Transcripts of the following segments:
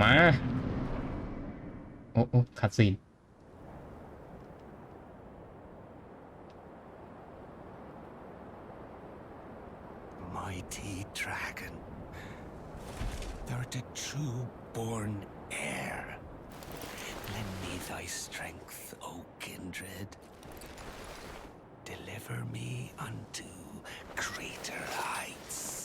มา โอ้โอ้คัดซีน Mighty dragon, thou'rt a true born heir. Lend me thy strength, O kindred. Deliver me unto greater heights.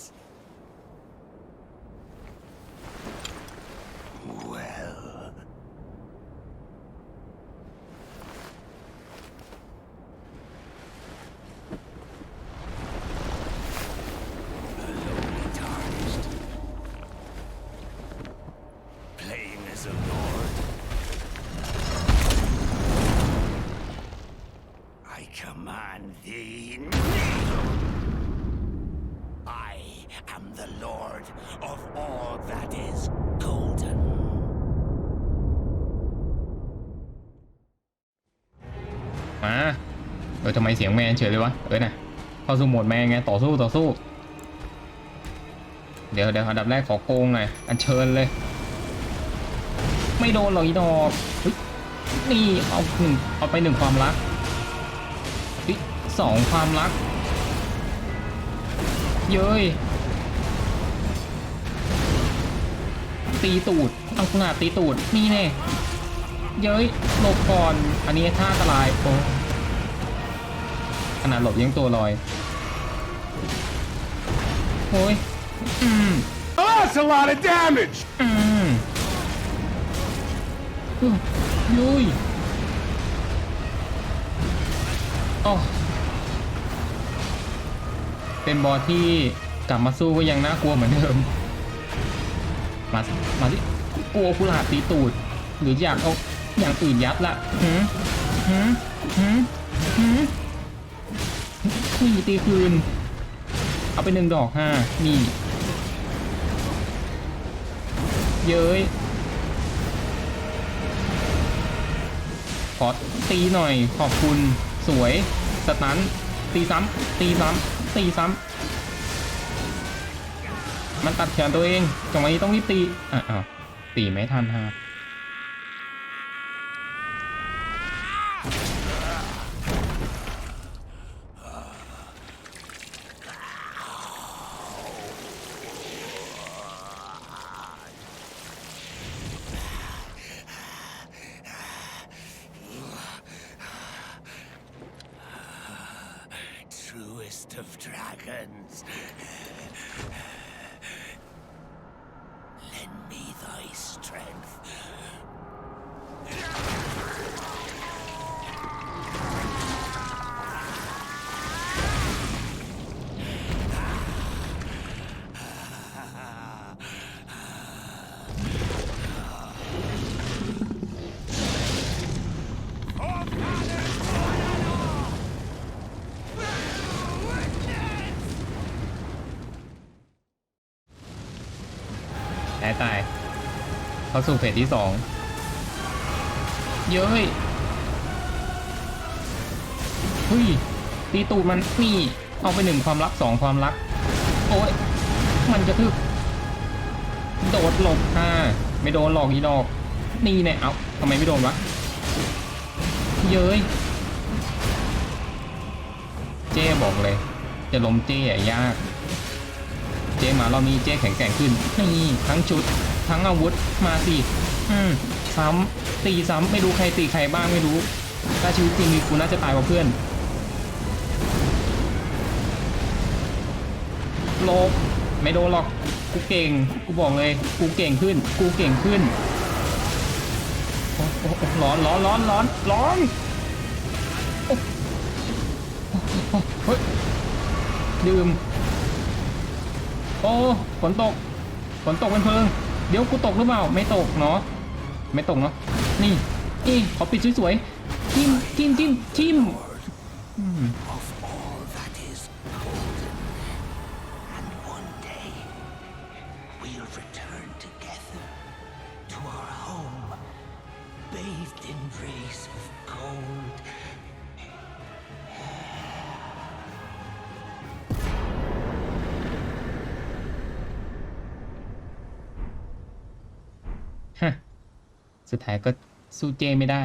Am the lord of all that is golden. มา เออทำไมเสียงแมนเฉยเลยวะ เออน่ะเข้าสู่โหมดแมนไง ต่อสู้ต่อสู้ เดี๋ยวเดี๋ยวอันดับแรกขอโกงหน่อย อันเชิญเลย ไม่โดนหรอกอีดอกนี่เอาหนึ่งเอาไปหนึ่งความรักสองความรัก เย้ย ตีตูดเอาขนาดตีตูดนี่แน่เย้ยหลบก่อน อันนี้ท่าอันตรายโอ้ขนาดหลบยังตัวลอยโอ้ยอืม Oh, that's a lot of damage! อืมอุ๊ยยุยอ๋อเป็นบอสที่กลับมาสู้ก็ยังน่ากลัวเหมือนเดิม มาสิมาสิกลัวกุหลาบตีตูด หรืออยากเอาอย่างอื่นยัดละหืมหืมหืมหืมนี่ตีคืน เอาไปหนึ่งดอกห้านี่เย้ยขอตีหน่อยขอบคุณสวยสตันตีซ้ำตีซ้ำตีซ้ำ มันตัดแขนตัวเองจังหวะนี้ต้องรีบตีอะอ้าวตีไม่ทันฮะ ตายเข้าสู่เฟสที่สองเย้ยเฮ้ยตีตูดมันนี่เอาไปหนึ่งความรักสองความรัก โอ้ยมันกระทึบโดดหลบค่ะไม่โดนหลอกอีดอก นี่แน่เอาทำไมไม่โดนวะ เย้ย เจ๊บอกเลย จะล้มเจ๊อะยาก เจ๊มารอบนี้เจ๊แข็งแกร่งขึ้นนี่ทั้งชุด ทั้งอาวุธมาสิอืมซ้ำตีซ้ำไม่รู้ใครตีใครบ้างไม่รู้ ถ้าชีวิตจริงนี่กูน่าจะตายกว่าเพื่อนโลบไม่โดนหรอกกูเก่งกูบอกเลยกูเก่งขึ้น กูเก่งขึ้นร้อนร้อนร้อนร้อนร้อนดื่ม อ้ฝนตก ฝนตกเป็นเพลิง เดี๋ยวกูตกหรือเปล่า ไม่ตกเนาะ ไม่ตกเนาะ นี่ นี่ขอปิดสวยๆทิมทิมทิมทิม สุดท้ายก็สู้เจไม่ได้